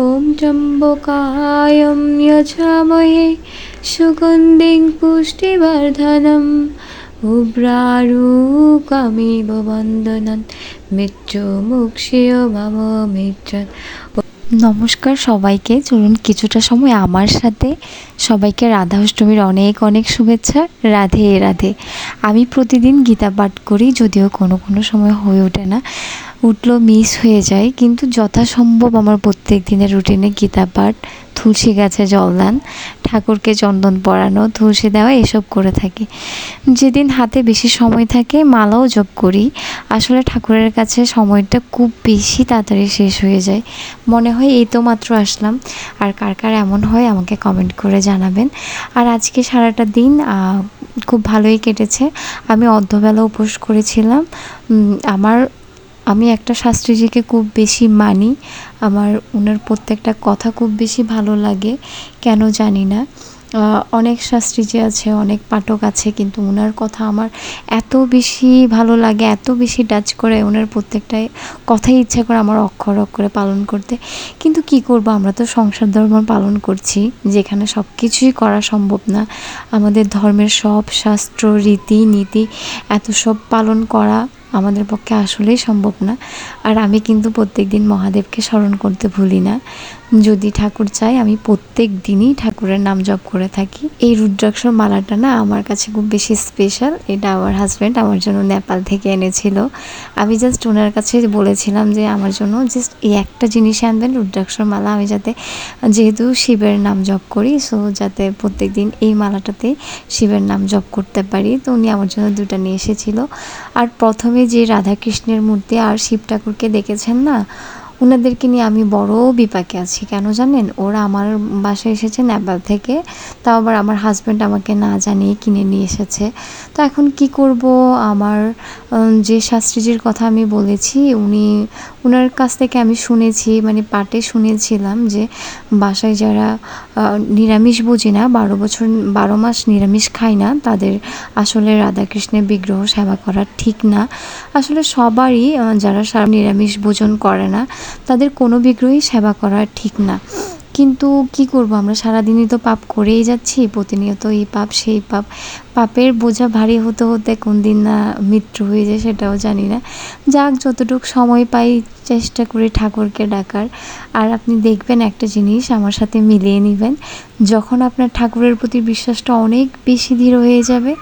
ॐ त्र्यम्बकायं यजामहे सुगन्धिं पुष्टिवर्धनम् उब्रारुकमिव वन्दनं মৃত্যুমুক্ষীয় মম মিত্রাৎ নমস্কার সবাইকে চলুন কিছুটা সময় আমার সাথে সবাইকে রাধা অষ্টমীর অনেক অনেক শুভেচ্ছা রাধে রাধে আমি প্রতিদিন গীতা পাঠ করি যদিও কোনো কোনো সময় হয়ে ওঠে না উঠল মিস হয়ে যায়। কিন্তু যথাসম্ভব আমার প্রত্যেক দিনের রুটিনে গীতা পাঠ, তুলসী গাছে জল দান, ঠাকুরকে চন্দন পরানো, তুলসী দেওয়া, এসব করে থাকি। যেদিন হাতে বেশি সময় থাকে, মালাও জপ করি। আসলে ঠাকুরের কাছে সময়টা খুব বেশি তাড়াতাড়ি শেষ হয়ে যায়। মনে হয় এই তো মাত্র আসলাম। আর কার কার এমন হয় আমাকে কমেন্ট করে জানাবেন। আর আজকে সারাটা দিন খুব ভালোই কেটেছে। আমি অর্ধবেলা উপোস করেছিলাম। আমার আমি একটা শাস্ত্রীজিকে খুব বেশি মানি। আমার ওনার প্রত্যেকটা কথা খুব বেশি ভালো লাগে, কেন জানি না। অনেক শাস্ত্রীজি আছে, অনেক পাঠক আছে, কিন্তু ওনার কথা আমার এত বেশি ভালো লাগে, এত বেশি টাচ করে ওনার প্রত্যেকটাই কথাই ইচ্ছা করে আমার অক্ষর অক্ষরে পালন করতে। কিন্তু কি করব, আমরা তো সংসার ধর্ম পালন করছি, যেখানে সব কিছুই করা সম্ভব না। আমাদের ধর্মের সব শাস্ত্র রীতি নীতি এত সব পালন করা আমাদের পক্ষে আসলেই সম্ভব না। আর আমি কিন্তু প্রত্যেক দিন মহাদেবকে স্মরণ করতে ভুলি না। যদি ঠাকুর চাই আমি প্রত্যেক দিনই ঠাকুরের নাম জপ করে থাকি। এই রুদ্রাক্ষর মালাটা না আমার কাছে খুব বেশি স্পেশাল এটা আমার হাজব্যান্ড আমার জন্য নেপাল থেকে এনেছিল। আমি জাস্ট ওনার কাছে বলেছিলাম যে, আমার জন্য জাস্ট এই একটা জিনিস আনবেন, রুদ্রাক্ষর মালা। আমি যাতে যেহেতু শিবের নাম জপ করি সো যাতে প্রত্যেক দিন এই মালাটাতে শিবের নাম জপ করতে পারি। তো উনি আমার জন্য দুটা নিয়ে এসেছিল। আর প্রথমে যে রাধাকৃষ্ণের মূর্তি আর শিব ঠাকুরকে দেখেছেন না ওনাদেরকে নিয়ে আমি বড় বিপাকে আছি। কেন জানেন? ওরা আমার বাসায় এসেছে নেপাল থেকে, তাও আবার আমার হাজব্যান্ড আমাকে না জানিয়ে কিনে নিয়ে এসেছে। তো এখন কি করব? আমার যে শাস্ত্রীজির কথা আমি বলেছি, উনি ওনার কাছ থেকে আমি শুনেছি মানে পাটে শুনেছিলাম যে বাসায় যারা নিরামিষ বুঝি না, বারো বছর, বারো মাস নিরামিষ খায় না, তাদের আসলে রাধাকৃষ্ণের বিগ্রহ সেবা করা ঠিক না। আসলে সবারই যারা নিরামিষ ভোজন করে না, তাদের কোনো বিগ্রহই সেবা করা ঠিক না। কিন্তু কি করব? আমরা সারাদিনই তো পাপ করেই যাচ্ছি প্রতিনিয়ত এই পাপ, সেই পাপ। পাপের বোঝা ভারী হতে হতে কোন দিন না মৃত্যু হয়ে যায় সেটাও জানি না। যাক, যতটুকু সময় পাই চেষ্টা করি ঠাকুরকে ডাকার। আর আপনি দেখবেন একটা জিনিস আমার সাথে মিলিয়ে নেবেন। যখন আপনার ঠাকুরের প্রতি বিশ্বাসটা অনেক বেশি দৃঢ় হয়ে যাবে,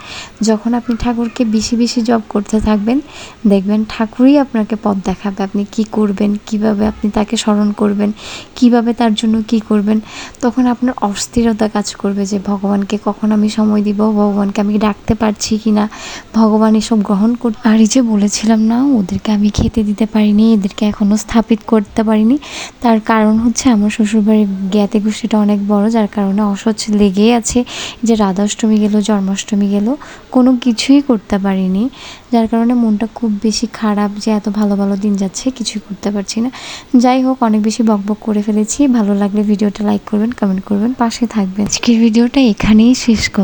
যখন আপনি ঠাকুরকে বেশি বেশি জব করতে থাকবেন, দেখবেন ঠাকুরই আপনাকে পথ দেখাবে, আপনি কি করবেন, কীভাবে আপনি তাকে স্মরণ করবেন, কীভাবে তার জন্য কি করবেন, তখন আপনার অস্থিরতা কাজ করবে যে, ভগবানকে কখন আমি সময় দিব, ভগবানকে আমি ডাকতে পারছি কি না ভগবান এসব গ্রহণ কর আর এই যে বলেছিলাম না, ওদেরকে আমি খেতে দিতে পারিনি, এদেরকে এখনও স্থাপিত করতে পারিনি, তার কারণ হচ্ছে আমার শ্বশুরবাড়ির জ্ঞাতি গোষ্ঠীটা অনেক বড়, যার কারণে অসহ্য লেগেই আছে যে রাধাষ্টমী গেল, জন্মাষ্টমী গেল, কোনো কিছুই করতে পারিনি। যার কারণে মনটা খুব বেশি খারাপ যে এত ভালো ভালো দিন যাচ্ছে, কিছুই করতে পারছি না। যাই হোক, অনেক বেশি বকবক করে ফেলেছি। ভালো লাগলে ভিডিওটা লাইক করবেন কমেন্ট করবেন, পাশে থাকবেন। আজকের ভিডিওটা এখানেই শেষ করলাম